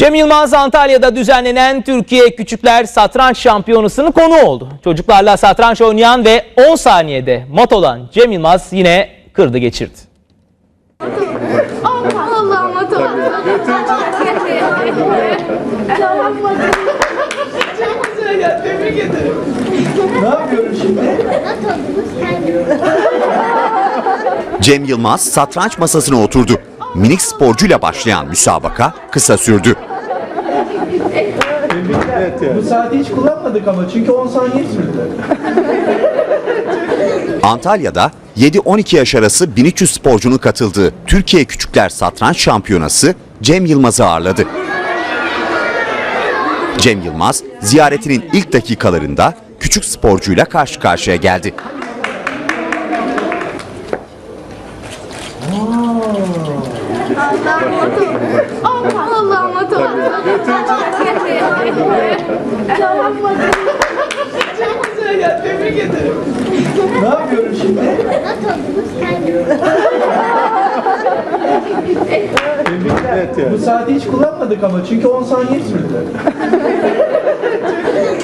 Cem Yılmaz Antalya'da düzenlenen Türkiye Küçükler Satranç Şampiyonası'nın konu oldu. Çocuklarla satranç oynayan ve 10 saniyede mat olan Cem Yılmaz yine kırdı geçirdi. Allah'ım atamam. Cem Yılmaz satranç masasına oturdu. Minik sporcuyla başlayan müsabaka kısa sürdü. Bu saati hiç kullanmadık ama çünkü 10 saniye sürdü. Antalya'da 7-12 yaş arası 1300 sporcunun katıldığı Türkiye Küçükler Satranç Şampiyonası Cem Yılmaz'ı ağırladı. Cem Yılmaz ziyaretinin ilk dakikalarında küçük sporcuyla karşı karşıya geldi. Allah'ım atamam. Ne yapıyorum şimdi? Bu saati hiç kullanmadık ama çünkü 10 saniye sürdü.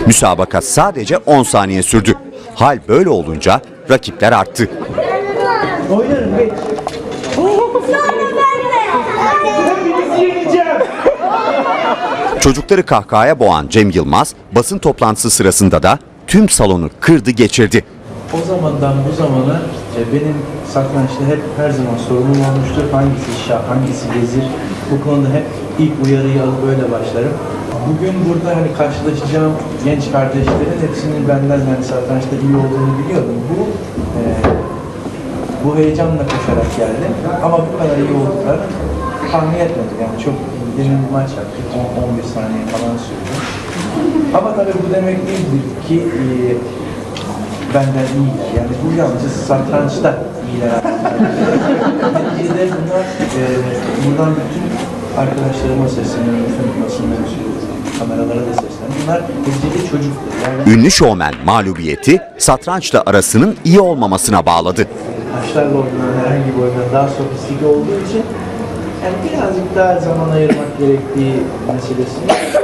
Müsabaka sadece 10 saniye sürdü. Hal böyle olunca rakipler arttı. Oynarım geç. Çocukları kahkahaya boğan Cem Yılmaz basın toplantısı sırasında da tüm salonu kırdı geçirdi. O zamandan bu zamana e, benim satrançta hep her zaman sorunum olmuştur. Hangisi şah, hangisi vezir. Bu konuda hep ilk uyarıyı alıp böyle başlarım. Bugün burada hani karşılaşacağım genç kardeşlerin hepsinin benden yani satrançta iyi olduğunu biliyordum. Bu e, bu heyecanla koşarak geldim. Ama bu kadar iyi olduklarını tahmin etmedim. Yani çok derin bir maç yaptık. 10-11 saniye falan sürdü. Ama tabii bu demek değildir ki e, benden iyi. Yani bu yalnızca satrançta iyiler. Neticede bunlar, e, buradan bütün arkadaşlarıma sesleniyorum, bütün basın mensubu, kameralara da sesleniyorum. Bunlar neticede çocuktur. Yani Ünlü şovmen mağlubiyeti satrançla arasının iyi olmamasına bağladı. taşlarla oynanan herhangi bir oyundan daha sofistike olduğu için yani birazcık daha zaman ayırmak gerektiği meselesini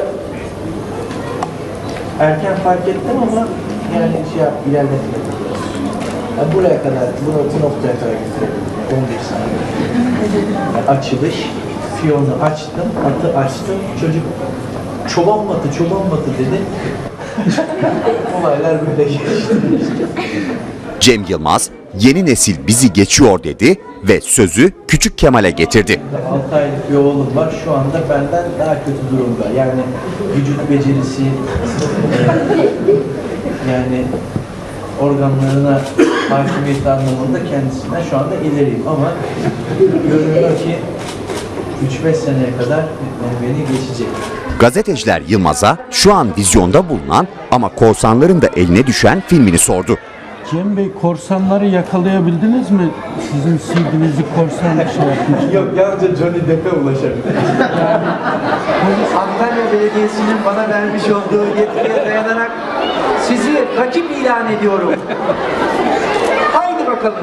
erken fark ettim ama yani şey yap, ilerletmedim. Yani buraya kadar, bu, bu noktaya kadar getirdim. 11 saniye. Yani açılış, fiyonu açtım, atı açtım, çocuk çoban matı, çoban matı dedi. Olaylar böyle geçti. Cem Yılmaz yeni nesil bizi geçiyor dedi ve sözü Küçük Kemal'e getirdi. 6 aylık bir oğlum var. Şu anda benden daha kötü durumda. Yani vücut becerisi, e, yani organlarına hakimiyet anlamında kendisinden şu anda ileriyim. Ama görünüyor ki 3-5 seneye kadar beni geçecek. Gazeteciler Yılmaz'a şu an vizyonda bulunan ama korsanların da eline düşen filmini sordu. Cem Bey korsanları yakalayabildiniz mi? Sizin CD'nizi korsan şey yapmış. Yok yalnızca Johnny Depp'e ulaşabilir. Antalya Belediyesi'nin bana vermiş olduğu yetkiye dayanarak sizi rakip ilan ediyorum. Haydi bakalım.